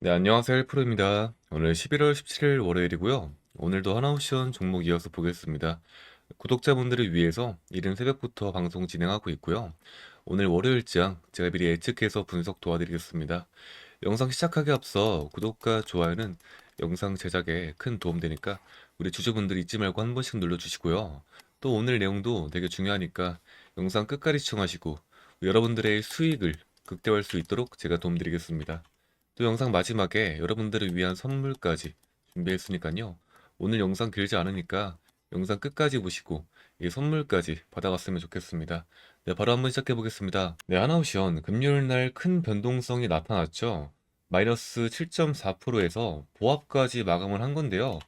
네, 안녕하세요. 헬프로입니다. 오늘 11월 17일 월요일이고요. 오늘도 하나옵션 종목 이어서 보겠습니다. 구독자분들을 위해서 이른 새벽부터 방송 진행하고 있고요. 오늘 월요일장 제가 미리 예측해서 분석 도와드리겠습니다. 영상 시작하기 앞서 구독과 좋아요는 영상 제작에 큰 도움 되니까 우리 주주분들 잊지 말고 한 번씩 눌러주시고요. 또 오늘 내용도 되게 중요하니까 영상 끝까지 시청하시고 여러분들의 수익을 극대화할 수 있도록 제가 도움드리겠습니다. 또 영상 마지막에 여러분들을 위한 선물까지 준비했으니까요. 오늘 영상 길지 않으니까 영상 끝까지 보시고 이 선물까지 받아갔으면 좋겠습니다. 네, 바로 한번 시작해 보겠습니다. 네, 하나오션 금요일 날 큰 변동성이 나타났죠. 마이너스 7.4%에서 보합까지 마감을 한 건데요.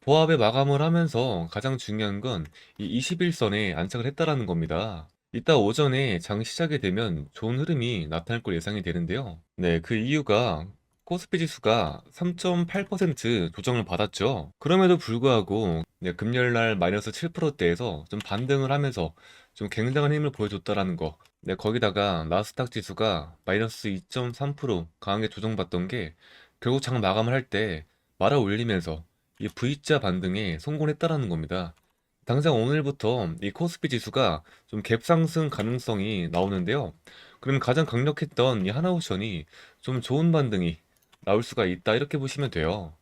보합에 마감을 하면서 가장 중요한 건 이 21선에 안착을 했다라는 겁니다. 이따 오전에 장 시작이 되면 좋은 흐름이 나타날 걸 예상이 되는데요. 네, 그 이유가 코스피 지수가 3.8% 조정을 받았죠. 그럼에도 불구하고 네, 금요일 날 마이너스 7%대에서 좀 반등을 하면서 좀 굉장한 힘을 보여줬다라는 거. 네, 거기다가 나스닥 지수가 마이너스 2.3% 강하게 조정받던 게 결국 장 마감을 할 때 말아 올리면서 이 V자 반등에 성공했다라는 겁니다. 당장 오늘부터 이 코스피 지수가 좀 갭상승 가능성이 나오는데요. 그럼 가장 강력했던 이 하나오션이 좀 좋은 반등이 나올 수가 있다 이렇게 보시면 돼요.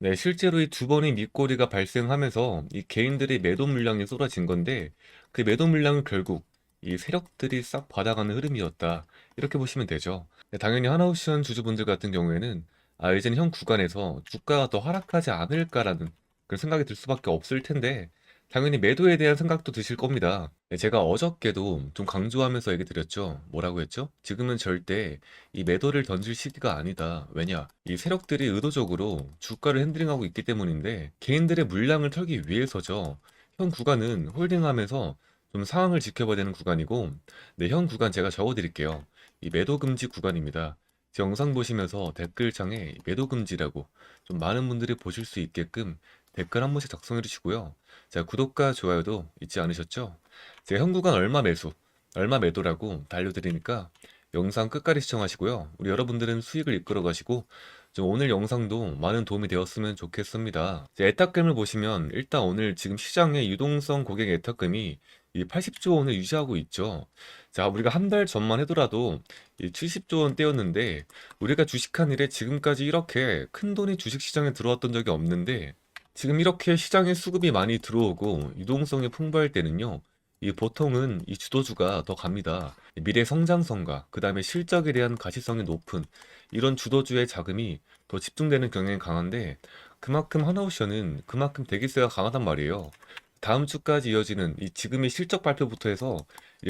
네, 실제로 이 두 번의 밑꼬리가 발생하면서 이 개인들의 매도 물량이 쏟아진 건데 그 매도 물량은 결국 이 세력들이 싹 받아가는 흐름이었다 이렇게 보시면 되죠. 네, 당연히 하나오션 주주분들 같은 경우에는 아 이제는 현 구간에서 주가가 더 하락하지 않을까라는 그런 생각이 들 수밖에 없을 텐데 당연히 매도에 대한 생각도 드실 겁니다. 네, 제가 어저께도 좀 강조하면서 얘기 드렸죠. 뭐라고 했죠? 지금은 절대 이 매도를 던질 시기가 아니다. 왜냐? 이 세력들이 의도적으로 주가를 핸들링하고 있기 때문인데 개인들의 물량을 털기 위해서죠. 현 구간은 홀딩하면서 좀 상황을 지켜봐야 되는 구간이고 네, 현 구간 제가 적어드릴게요. 이 매도 금지 구간입니다. 제 영상 보시면서 댓글창에 매도 금지라고 좀 많은 분들이 보실 수 있게끔 댓글 한 번씩 작성해 주시고요. 자, 구독과 좋아요도 잊지 않으셨죠? 제 현구간 얼마 매수, 얼마 매도라고 다 알려드리니까 영상 끝까지 시청하시고요. 우리 여러분들은 수익을 이끌어 가시고 좀 오늘 영상도 많은 도움이 되었으면 좋겠습니다. 제 애탁금을 보시면 일단 오늘 지금 시장의 유동성 고객 애탁금이 이 80조 원을 유지하고 있죠. 자, 우리가 한 달 전만 해더라도 이 70조 원대였는데 우리가 주식한 일에 지금까지 이렇게 큰 돈이 주식 시장에 들어왔던 적이 없는데 지금 이렇게 시장에 수급이 많이 들어오고 유동성이 풍부할 때는요. 이 보통은 이 주도주가 더 갑니다. 미래 성장성과 그 다음에 실적에 대한 가시성이 높은 이런 주도주의 자금이 더 집중되는 경향이 강한데 그만큼 하나오션은 그만큼 대기세가 강하단 말이에요. 다음 주까지 이어지는 이 지금의 실적 발표부터 해서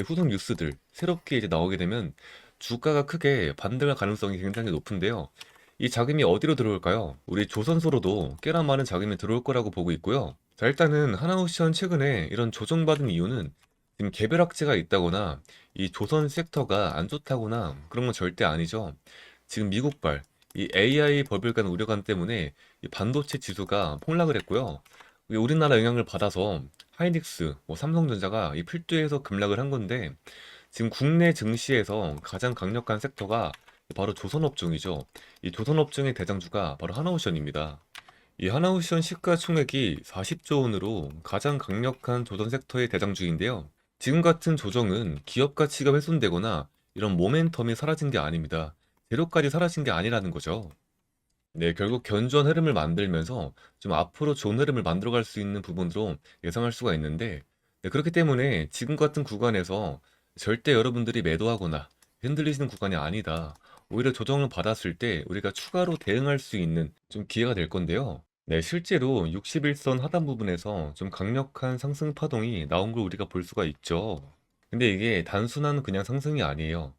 후속 뉴스들 새롭게 이제 나오게 되면 주가가 크게 반등할 가능성이 굉장히 높은데요. 이 자금이 어디로 들어올까요? 우리 조선소로도 꽤나 많은 자금이 들어올 거라고 보고 있고요. 자, 일단은 하나오션 최근에 이런 조정받은 이유는 지금 개별 악재가 있다거나 이 조선 섹터가 안 좋다거나 그런 건 절대 아니죠. 지금 미국발 이 AI 버블간 우려감 때문에 이 반도체 지수가 폭락을 했고요. 우리나라 영향을 받아서 하이닉스, 뭐 삼성전자가 이 필두에서 급락을 한 건데 지금 국내 증시에서 가장 강력한 섹터가 바로 조선업종이죠. 이 조선업종의 대장주가 바로 하나오션입니다. 이 하나오션 시가총액이 40조 원으로 가장 강력한 조선 섹터의 대장주인데요. 지금 같은 조정은 기업 가치가 훼손되거나 이런 모멘텀이 사라진 게 아닙니다. 재료까지 사라진 게 아니라는 거죠. 네, 결국 견조한 흐름을 만들면서 좀 앞으로 좋은 흐름을 만들어갈 수 있는 부분으로 예상할 수가 있는데, 네, 그렇기 때문에 지금 같은 구간에서 절대 여러분들이 매도하거나 흔들리시는 구간이 아니다. 오히려 조정을 받았을 때 우리가 추가로 대응할 수 있는 좀 기회가 될 건데요. 네, 실제로 61선 하단 부분에서 좀 강력한 상승 파동이 나온 걸 우리가 볼 수가 있죠. 근데 이게 단순한 그냥 상승이 아니에요.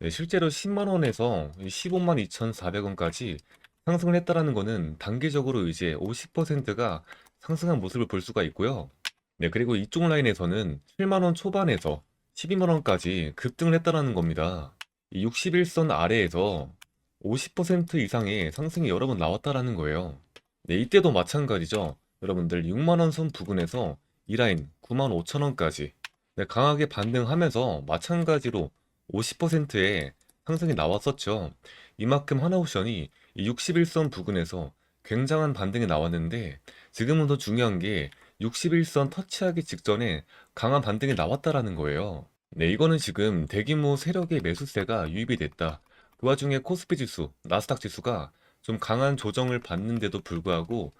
네, 실제로 10만 원에서 15만 2,400원까지 상승을 했다라는 거는 단기적으로 이제 50%가 상승한 모습을 볼 수가 있고요. 네, 그리고 이쪽 라인에서는 7만 원 초반에서 12만 원까지 급등을 했다라는 겁니다. 이 61선 아래에서 50% 이상의 상승이 여러 번 나왔다라는 거예요. 네, 이때도 마찬가지죠. 여러분들 6만 원 선 부근에서 이 라인 9만 5천 원까지 네, 강하게 반등하면서 마찬가지로 50%의 상승이 나왔었죠. 이만큼 하나옵션이 이 61선 부근에서 굉장한 반등이 나왔는데 지금은 더 중요한 게 61선 터치하기 직전에 강한 반등이 나왔다라는 거예요. 네, 이거는 지금 대규모 세력의 매수세가 유입이 됐다. 그 와중에 코스피 지수, 나스닥 지수가 좀 강한 조정을 받는데도 불구하고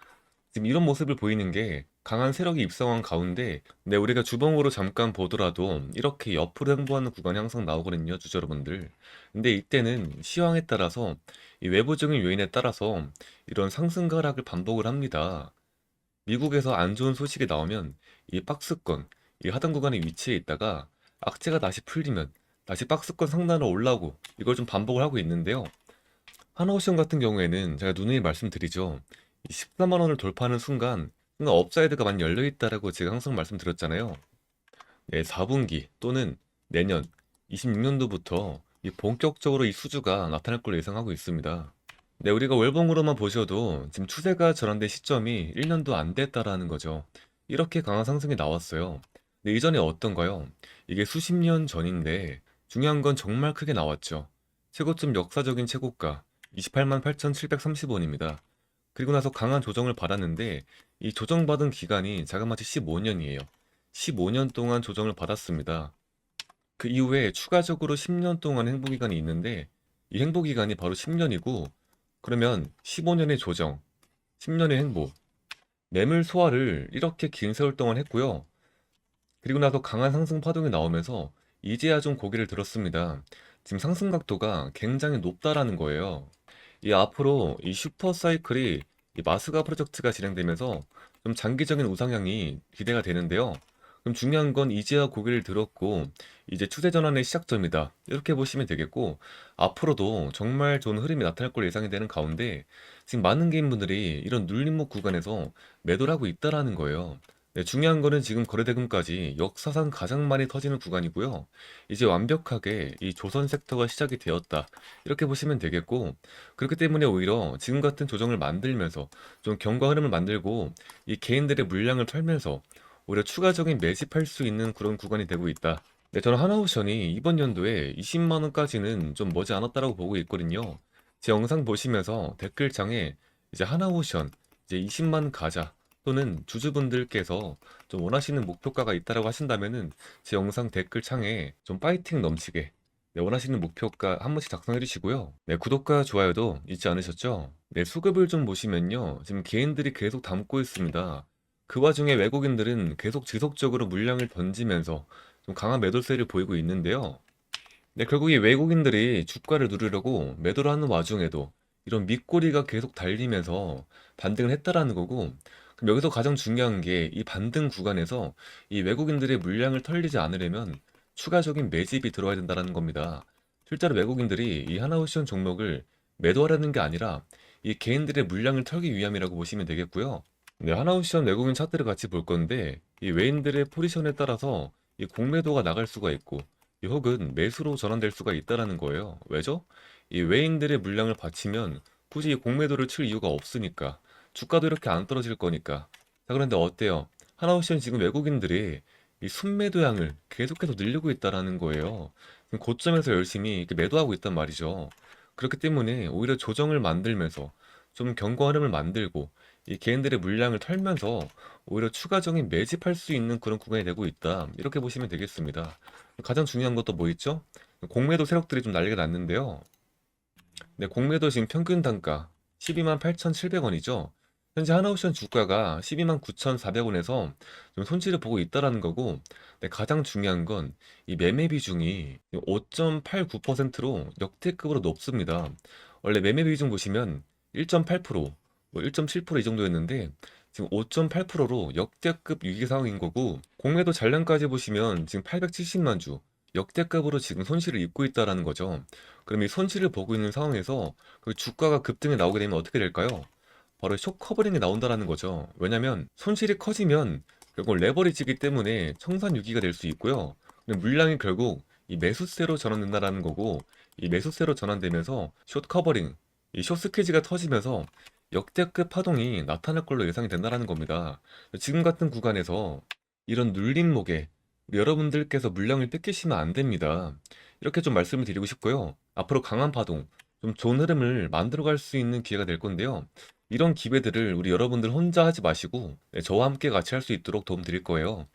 지금 이런 모습을 보이는 게 강한 세력이 입성한 가운데 네, 우리가 주봉으로 잠깐 보더라도 이렇게 옆으로 행보하는 구간이 항상 나오거든요, 주주 여러분들. 근데 이때는 시황에 따라서 이 외부적인 요인에 따라서 이런 상승과 하락을 반복을 합니다. 미국에서 안 좋은 소식이 나오면 이 박스권, 이 하단 구간에 위치해 있다가 악재가 다시 풀리면 다시 박스권 상단으로 올라오고 이걸 좀 반복을 하고 있는데요. 하나오션 같은 경우에는 제가 누누이 말씀드리죠. 이 14만 원을 돌파하는 순간 순간 업사이드가 많이 열려 있다라고 제가 항상 말씀드렸잖아요. 네, 4분기 또는 내년 26년도부터 이 본격적으로 이 수주가 나타날 걸로 예상하고 있습니다. 네, 우리가 월봉으로만 보셔도 지금 추세가 전환된 시점이 1년도 안 됐다라는 거죠. 이렇게 강한 상승이 나왔어요. 근데 이전에 어떤가요? 이게 수십 년 전인데 중요한 건 정말 크게 나왔죠. 최고점 역사적인 최고가 28만 8,730원입니다. 그리고 나서 강한 조정을 받았는데 이 조정받은 기간이 자그마치 15년이에요. 15년 동안 조정을 받았습니다. 그 이후에 추가적으로 10년 동안 행보기간이 있는데 이 행보기간이 바로 10년이고 그러면 15년의 조정, 10년의 행보, 매물 소화를 이렇게 긴 세월 동안 했고요. 그리고 나서 강한 상승 파동이 나오면서 이제야 좀 고개를 들었습니다. 지금 상승 각도가 굉장히 높다라는 거예요. 이 앞으로 이 슈퍼 사이클이 이 마스가 프로젝트가 진행되면서 좀 장기적인 우상향이 기대가 되는데요. 그럼 중요한 건 이제야 고개를 들었고 이제 추세 전환의 시작점이다. 이렇게 보시면 되겠고 앞으로도 정말 좋은 흐름이 나타날 걸 예상이 되는 가운데 지금 많은 개인분들이 이런 눌림목 구간에서 매도를 하고 있다라는 거예요. 네, 중요한 거는 지금 거래대금까지 역사상 가장 많이 터지는 구간이고요. 이제 완벽하게 이 조선 섹터가 시작이 되었다. 이렇게 보시면 되겠고, 그렇기 때문에 오히려 지금 같은 조정을 만들면서 좀 경과 흐름을 만들고 이 개인들의 물량을 털면서 오히려 추가적인 매집할 수 있는 그런 구간이 되고 있다. 네, 저는 하나옵션이 이번 연도에 20만 원까지는 좀 머지 않았다라고 보고 있거든요. 제 영상 보시면서 댓글창에 이제 하나옵션 이제 20만 가자. 또는 주주분들께서 좀 원하시는 목표가가 있다라고 하신다면은 제 영상 댓글 창에 좀 파이팅 넘치게 네, 원하시는 목표가 한 번씩 작성해 주시고요. 네, 구독과 좋아요도 잊지 않으셨죠? 네, 수급을 좀 보시면요. 지금 개인들이 계속 담고 있습니다. 그 와중에 외국인들은 계속 지속적으로 물량을 던지면서 좀 강한 매도세를 보이고 있는데요. 네, 결국 이 외국인들이 주가를 누르려고 매도를 하는 와중에도 이런 밑꼬리가 계속 달리면서 반등을 했다라는 거고 그럼 여기서 가장 중요한 게 이 반등 구간에서 이 외국인들의 물량을 털리지 않으려면 추가적인 매집이 들어와야 된다는 겁니다. 실제로 외국인들이 이 하나오션 종목을 매도하려는 게 아니라 이 개인들의 물량을 털기 위함이라고 보시면 되겠고요. 네, 하나오션 외국인 차트를 같이 볼 건데 이 외인들의 포지션에 따라서 이 공매도가 나갈 수가 있고 이 혹은 매수로 전환될 수가 있다라는 거예요. 왜죠? 이 외인들의 물량을 바치면 굳이 이 공매도를 칠 이유가 없으니까 주가도 이렇게 안 떨어질 거니까. 자, 그런데 어때요? 하나옵션 지금 외국인들이 이 순매도량을 계속해서 늘리고 있다라는 거예요. 고점에서 열심히 이렇게 매도하고 있단 말이죠. 그렇기 때문에 오히려 조정을 만들면서 좀 견고 흐름을 만들고 이 개인들의 물량을 털면서 오히려 추가적인 매집할 수 있는 그런 구간이 되고 있다. 이렇게 보시면 되겠습니다. 가장 중요한 것도 뭐 있죠? 공매도 세력들이 좀 난리가 났는데요. 네, 공매도 지금 평균 단가 12만 8,700원이죠. 현재 하나옵션 주가가 12만 9,400원에서 좀 손실을 보고 있다라는 거고, 네, 가장 중요한 건 이 매매 비중이 5.89%로 역대급으로 높습니다. 원래 매매 비중 보시면 1.8%, 뭐 1.7%이 정도였는데 지금 5.8%로 역대급 위기 상황인 거고, 공매도 잔량까지 보시면 지금 870만 주, 역대급으로 지금 손실을 입고 있다라는 거죠. 그럼 이 손실을 보고 있는 상황에서 그 주가가 급등에 나오게 되면 어떻게 될까요? 바로 쇼 커버링이 나온다라는 거죠. 왜냐면 손실이 커지면 결국 레버리지기 때문에 청산 유기가 될 수 있고요. 물량이 결국 이 매수세로 전환된다라는 거고 이 매수세로 전환되면서 숏 커버링, 이숏 스케지가 터지면서 역대급 파동이 나타날 걸로 예상이 된다라는 겁니다. 지금 같은 구간에서 이런 눌림목에 여러분들께서 물량을 뺏기시면 안 됩니다. 이렇게 좀 말씀을 드리고 싶고요. 앞으로 강한 파동, 좀 좋은 흐름을 만들어갈 수 있는 기회가 될 건데요. 이런 기회들을 우리 여러분들 혼자 하지 마시고 네, 저와 함께 같이 할 수 있도록 도움 드릴 거예요.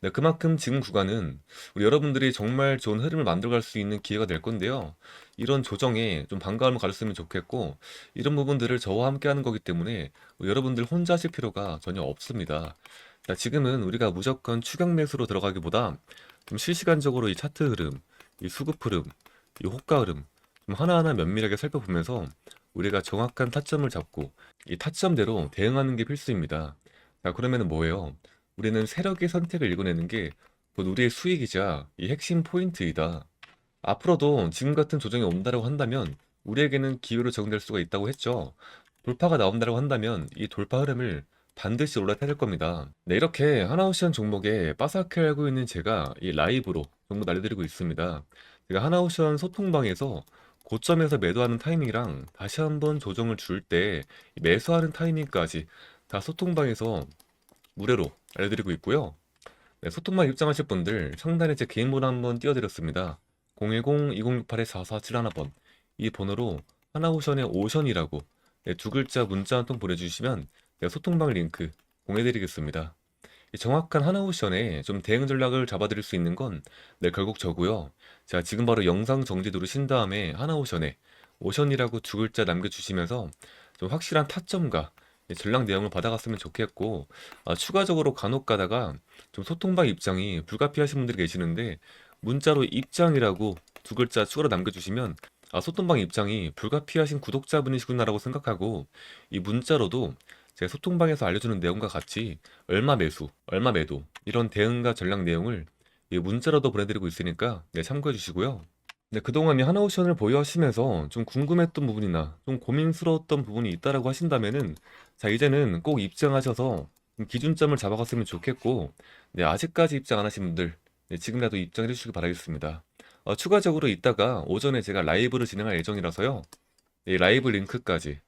네, 그만큼 지금 구간은 우리 여러분들이 정말 좋은 흐름을 만들어갈 수 있는 기회가 될 건데요. 이런 조정에 좀 반가움을 가졌으면 좋겠고 이런 부분들을 저와 함께 하는 거기 때문에 여러분들 혼자 하실 필요가 전혀 없습니다. 자, 지금은 우리가 무조건 추격 매수로 들어가기보다 좀 실시간적으로 이 차트 흐름, 이 수급 흐름, 이 호가 흐름 좀 하나하나 면밀하게 살펴보면서 우리가 정확한 타점을 잡고 이 타점대로 대응하는 게 필수입니다. 자, 그러면은 뭐예요? 우리는 세력의 선택을 읽어내는 게 곧 우리의 수익이자 이 핵심 포인트이다. 앞으로도 지금 같은 조정이 온다고 한다면 우리에게는 기회로 적용될 수가 있다고 했죠. 돌파가 나온다고 한다면 이 돌파 흐름을 반드시 올라타야 될 겁니다. 네, 이렇게 하나오션 종목에 빠삭해 알고 있는 제가 이 라이브로 정보 알려드리고 있습니다. 제가 하나오션 소통방에서 고점에서 매도하는 타이밍이랑 다시 한번 조정을 줄 때 매수하는 타이밍까지 다 소통방에서 무료로 알려드리고 있고요. 네, 소통방 입장하실 분들 상단에 제 개인 번호 한번 띄워드렸습니다. 010-2068-4471번 이 번호로 하나오션의 오션이라고 네, 두 글자 문자 한 통 보내주시면 제가 소통방 링크 공유해드리겠습니다. 이 정확한 하나오션에 좀 대응 전략을 잡아드릴 수 있는 건 네, 결국 저고요. 자, 지금 바로 영상 정지 누르신 다음에 하나오션에 오션이라고 두 글자 남겨주시면서 좀 확실한 타점과 이 전략 내용을 받아갔으면 좋겠고 아, 추가적으로 간혹 가다가 좀 소통방 입장이 불가피하신 분들이 계시는데 문자로 입장이라고 두 글자 추가로 남겨주시면 아, 소통방 입장이 불가피하신 구독자분이시구나라고 생각하고 이 문자로도 제 소통방에서 알려주는 내용과 같이 얼마 매수, 얼마 매도 이런 대응과 전략 내용을 이 문자로도 보내드리고 있으니까 네, 참고해 주시고요. 네, 그동안 이 하나오션을 보유하시면서 좀 궁금했던 부분이나 좀 고민스러웠던 부분이 있다라고 하신다면은 자 이제는 꼭 입장하셔서 좀 기준점을 잡아갔으면 좋겠고 네, 아직까지 입장 안 하신 분들 네, 지금이라도 입장해 주시기 바라겠습니다. 어, 추가적으로 이따가 오전에 제가 라이브를 진행할 예정이라서요. 이 라이브 링크까지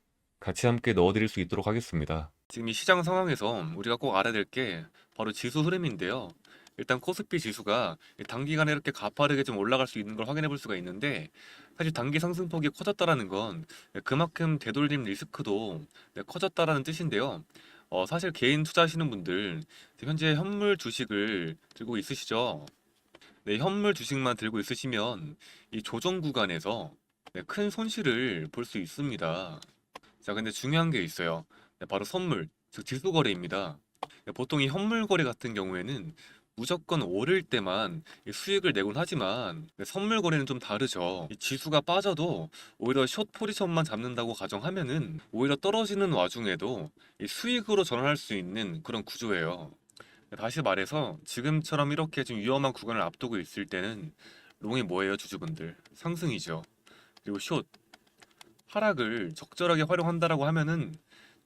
같이 함께 넣어드릴 수 있도록 하겠습니다. 지금 이 시장 상황에서 우리가 꼭 알아야 될 게 바로 지수 흐름인데요. 일단 코스피 지수가 단기간에 이렇게 가파르게 좀 올라갈 수 있는 걸 확인해 볼 수가 있는데 사실 단기 상승폭이 커졌다라는 건 그만큼 되돌림 리스크도 네, 커졌다라는 뜻인데요. 어, 사실 개인 투자하시는 분들 현재 현물 주식을 들고 있으시죠? 네, 현물 주식만 들고 있으시면 이 조정 구간에서 네, 큰 손실을 볼 수 있습니다. 자, 근데 중요한 게 있어요. 네, 바로 선물, 즉 지수 거래입니다. 네, 보통 이 현물 거래 같은 경우에는 무조건 오를 때만 이 수익을 내곤 하지만 네, 선물 거래는 좀 다르죠. 이 지수가 빠져도 오히려 숏 포지션만 잡는다고 가정하면은 오히려 떨어지는 와중에도 이 수익으로 전환할 수 있는 그런 구조예요. 네, 다시 말해서 지금처럼 이렇게 좀 위험한 구간을 앞두고 있을 때는 롱이 뭐예요, 주주분들? 상승이죠. 그리고 숏 하락을 적절하게 활용한다라고 하면은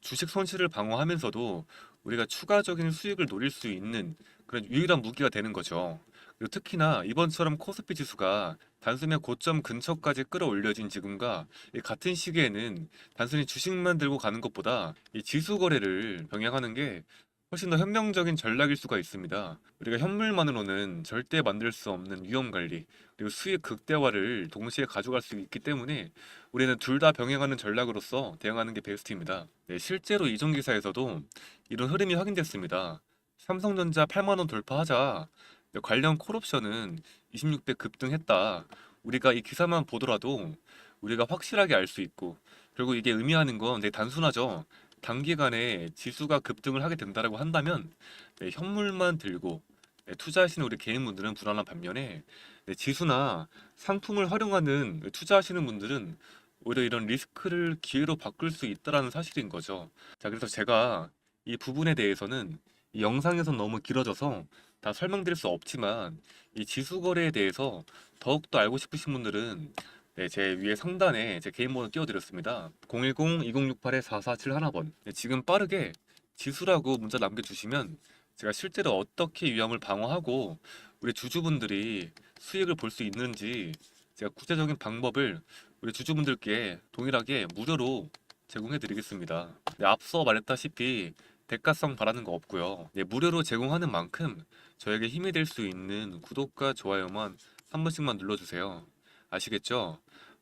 주식 손실을 방어하면서도 우리가 추가적인 수익을 노릴 수 있는 그런 유일한 무기가 되는 거죠. 그리고 특히나 이번처럼 코스피 지수가 단숨에 고점 근처까지 끌어올려진 지금과 이 같은 시기에는 단순히 주식만 들고 가는 것보다 이 지수 거래를 병행하는 게 훨씬 더 현명적인 전략일 수가 있습니다. 우리가 현물만으로는 절대 만들 수 없는 위험 관리, 그리고 수익 극대화를 동시에 가져갈 수 있기 때문에 우리는 둘 다 병행하는 전략으로서 대응하는 게 베스트입니다. 네, 실제로 이전 기사에서도 이런 흐름이 확인됐습니다. 삼성전자 8만 원 돌파하자 네, 관련 콜옵션은 26배 급등했다. 우리가 이 기사만 보더라도 우리가 확실하게 알 수 있고 결국 이게 의미하는 건 되게 단순하죠. 단기간에 지수가 급등을 하게 된다라고 한다면 네, 현물만 들고 네, 투자하시는 우리 개인분들은 불안한 반면에 네, 지수나 상품을 활용하는 투자하시는 분들은 오히려 이런 리스크를 기회로 바꿀 수 있다라는 사실인 거죠. 자, 그래서 제가 이 부분에 대해서는 이 영상에선 너무 길어져서 다 설명드릴 수 없지만 이 지수 거래에 대해서 더욱더 알고 싶으신 분들은 네, 제 위에 상단에 제 개인 번호 띄워드렸습니다. 010-2068-4471번. 네, 지금 빠르게 지수라고 문자 남겨주시면 제가 실제로 어떻게 위험을 방어하고 우리 주주분들이 수익을 볼 수 있는지 제가 구체적인 방법을 우리 주주분들께 동일하게 무료로 제공해 드리겠습니다. 네, 앞서 말했다시피 대가성 바라는 거 없고요. 네, 무료로 제공하는 만큼 저에게 힘이 될 수 있는 구독과 좋아요만 한 번씩만 눌러주세요. 아시겠죠?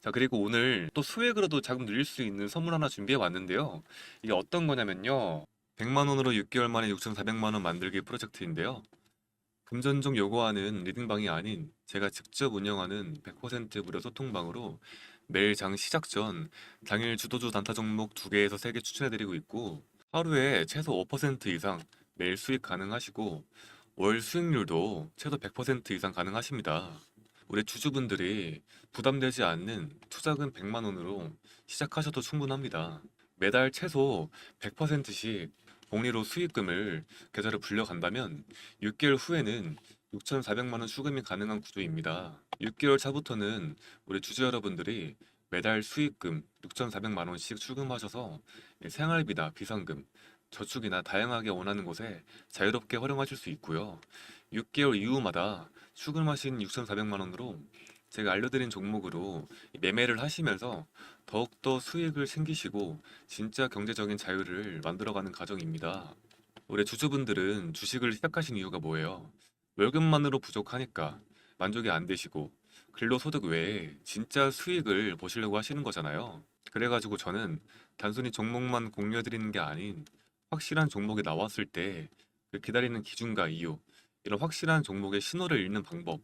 자, 그리고 오늘 또 수액으로도 자금 늘릴 수 있는 선물 하나 준비해 왔는데요. 이게 어떤 거냐면요. 100만 원으로 6개월 만에 6,400만 원 만들기 프로젝트인데요. 금전종 요구하는 리딩방이 아닌 제가 직접 운영하는 100% 무료 소통방으로 매일 장 시작 전 당일 주도주 단타 종목 2개에서 3개 추천해드리고 있고 하루에 최소 5% 이상 매일 수익 가능하시고 월 수익률도 최소 100% 이상 가능하십니다. 우리 주주분들이 부담되지 않는 투자금 100만 원으로 시작하셔도 충분합니다. 매달 최소 100%씩 복리로 수익금을 계좌로 불려간다면 6개월 후에는 6,400만 원 수금이 가능한 구조입니다. 6개월 차부터는 우리 주주 여러분들이 매달 수익금 6,400만 원씩 출금하셔서 생활비나 비상금, 저축이나 다양하게 원하는 곳에 자유롭게 활용하실 수 있고요. 6개월 이후마다 출금하신 6,400만 원으로 제가 알려드린 종목으로 매매를 하시면서 더욱더 수익을 챙기시고 진짜 경제적인 자유를 만들어가는 과정입니다. 우리 주주분들은 주식을 시작하신 이유가 뭐예요? 월급만으로 부족하니까 만족이 안 되시고 근로소득 외에 진짜 수익을 보시려고 하시는 거잖아요. 그래가지고 저는 단순히 종목만 공유해드리는 게 아닌 확실한 종목이 나왔을 때 그 기다리는 기준과 이유, 이런 확실한 종목의 신호를 읽는 방법,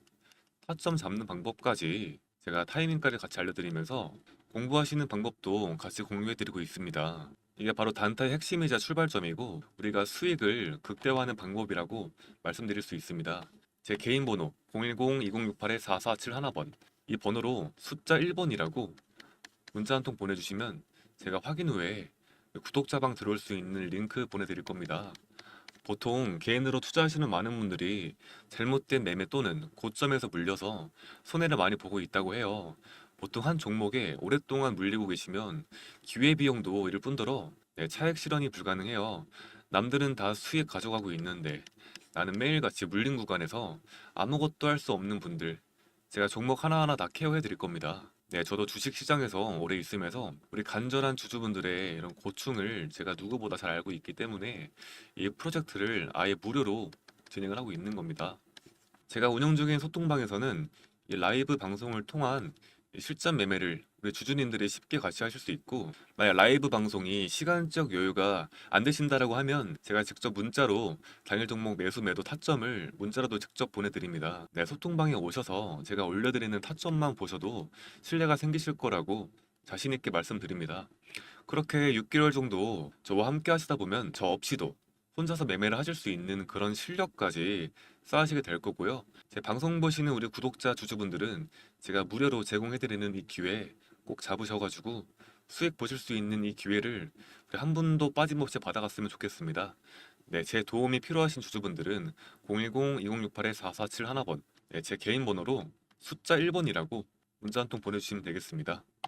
타점 잡는 방법까지 제가 타이밍까지 같이 알려드리면서 공부하시는 방법도 같이 공유해드리고 있습니다. 이게 바로 단타의 핵심이자 출발점이고 우리가 수익을 극대화하는 방법이라고 말씀드릴 수 있습니다. 제 개인 번호 010-2068-4471번 이 번호로 숫자 1번이라고 문자 한 통 보내주시면 제가 확인 후에 구독자방 들어올 수 있는 링크 보내드릴 겁니다. 보통 개인으로 투자하시는 많은 분들이 잘못된 매매 또는 고점에서 물려서 손해를 많이 보고 있다고 해요. 보통 한 종목에 오랫동안 물리고 계시면 기회비용도 일 뿐더러 네, 차액 실현이 불가능해요. 남들은 다 수익 가져가고 있는데 나는 매일같이 물린 구간에서 아무것도 할 수 없는 분들 제가 종목 하나하나 다 케어해 드릴 겁니다. 네, 저도 주식 시장에서 오래 있으면서 우리 간절한 주주분들의 이런 고충을 제가 누구보다 잘 알고 있기 때문에 이 프로젝트를 아예 무료로 진행을 하고 있는 겁니다. 제가 운영 중인 소통방에서는 이 라이브 방송을 통한 이 실전 매매를 우리 주주님들이 쉽게 같이 하실 수 있고 만약 라이브 방송이 시간적 여유가 안 되신다라고 하면 제가 직접 문자로 당일 종목 매수 매도 타점을 문자로도 직접 보내드립니다. 네, 소통방에 오셔서 제가 올려드리는 타점만 보셔도 신뢰가 생기실 거라고 자신 있게 말씀드립니다. 그렇게 6개월 정도 저와 함께 하시다 보면 저 없이도 혼자서 매매를 하실 수 있는 그런 실력까지 쌓으시게 될 거고요. 제 방송 보시는 우리 구독자 주주분들은 제가 무료로 제공해드리는 이 기회 꼭 잡으셔가지고 수익 보실 수 있는 이 기회를 한 분도 빠짐없이 받아갔으면 좋겠습니다. 네, 제 도움이 필요하신 주주분들은 010-2068-4471번 네, 제 개인 번호로 숫자 1번이라고 문자 한 통 보내주시면 되겠습니다.